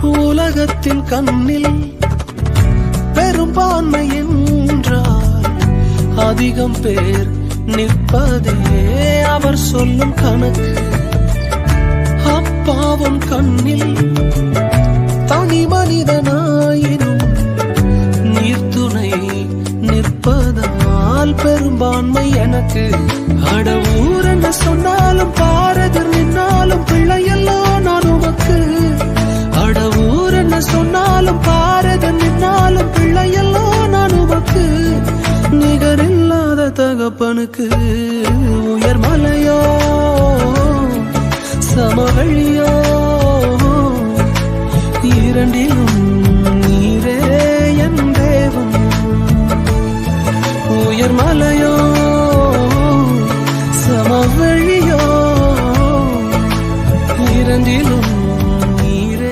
உலகத்தின் கண்ணில் பெரும்பான்மை என்றால் அதிகம் பேர் நிற்பதே அவர் சொல்லும் கணக்கு. அப்பாவும் கண்ணில் தனி மனிதனாயினும் நீர்த்துணை நிற்பதால் பெரும்பான்மை எனக்கு. அடவூர் என்று சொன்னாலும் நின்னாலும் பாரத நின்னாலும் பிள்ளையெல்லாம் நான் உமக்கு. நிகரில்லாத தகப்பனுக்கு உயர் மலையோ சமவழியோ இரண்டிலும் நீரே என் தேவம். உயர் மலையோ சமவழியோ இரண்டிலும்